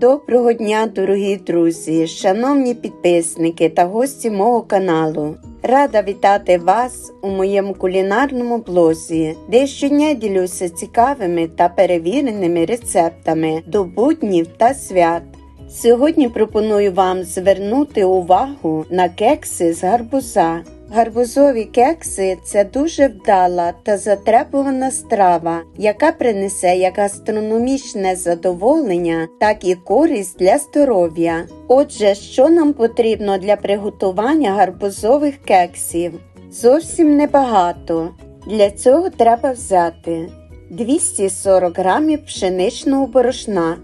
Доброго дня, дорогі друзі, шановні підписники та гості мого каналу. Рада вітати вас у моєму кулінарному блозі, де щодня ділюся цікавими та перевіреними рецептами до буднів та свят. Сьогодні пропоную вам звернути увагу на кекси з гарбуза. Гарбузові кекси це дуже вдала та затребувана страва, яка принесе як гастрономічне задоволення, так і користь для здоров'я. Отже, що нам потрібно для приготування гарбузових кексів? Зовсім небагато. Для цього треба взяти 240 г пшеничного борошна,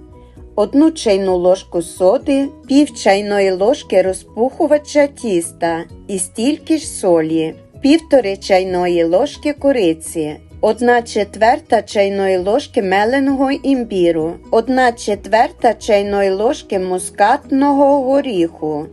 одну чайну ложку соди, пів чайної ложки розпухувача тіста і стільки ж солі, півтори чайної ложки кориці, одна четверта чайної ложки меленого імбіру, одна четверта чайної ложки мускатного горіху,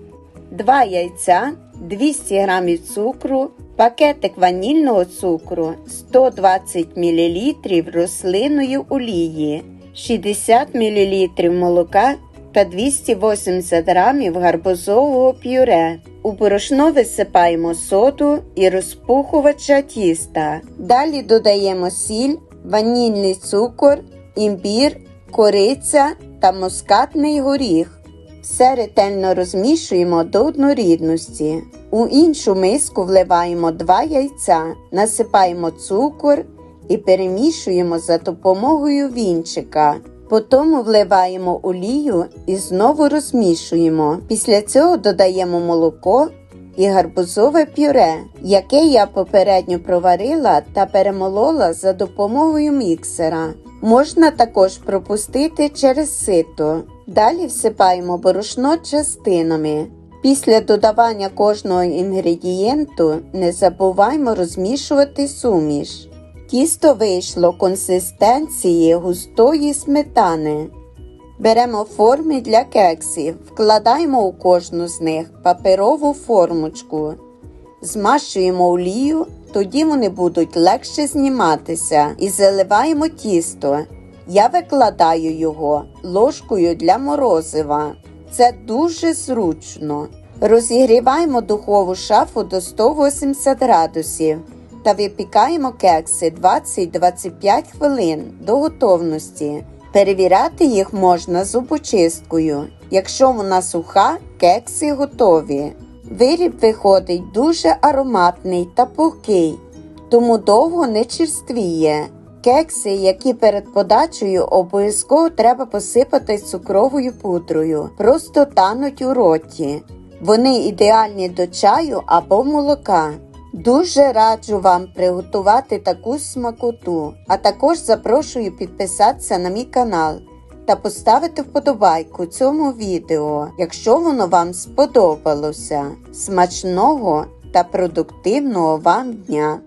2 яйця, 200 г цукру, пакетик ванільного цукру, 120 мл рослинної олії, 60 мл молока та 280 г гарбузового пюре. У борошно висипаємо соду і розпухувача тіста. Далі додаємо сіль, ванільний цукор, імбір, кориця та мускатний горіх. Все ретельно розмішуємо до однорідності. У іншу миску вливаємо 2 яйця, насипаємо цукор і перемішуємо за допомогою вінчика. Потім вливаємо олію і знову розмішуємо. Після цього додаємо молоко і гарбузове пюре, яке я попередньо проварила та перемолола за допомогою міксера. Можна також пропустити через сито. Далі всипаємо борошно частинами. Після додавання кожного інгредієнту не забуваємо розмішувати суміш. Тісто вийшло консистенції густої сметани. Беремо форми для кексів, вкладаємо у кожну з них паперову формочку, змащуємо олію, тоді вони будуть легше зніматися і заливаємо тісто. Я викладаю його ложкою для морозива. Це дуже зручно. Розігріваємо духову шафу до 180 градусів та випікаємо кекси 20-25 хвилин до готовності. Перевіряти їх можна зубочисткою. Якщо вона суха, кекси готові. Виріб виходить дуже ароматний та пухкий, тому довго не черствіє. Кекси, які перед подачею обов'язково треба посипати цукровою пудрою, просто тануть у роті. Вони ідеальні до чаю або молока. Дуже раджу вам приготувати таку смакоту, а також запрошую підписатися на мій канал та поставити вподобайку цьому відео, якщо воно вам сподобалося. Смачного та продуктивного вам дня!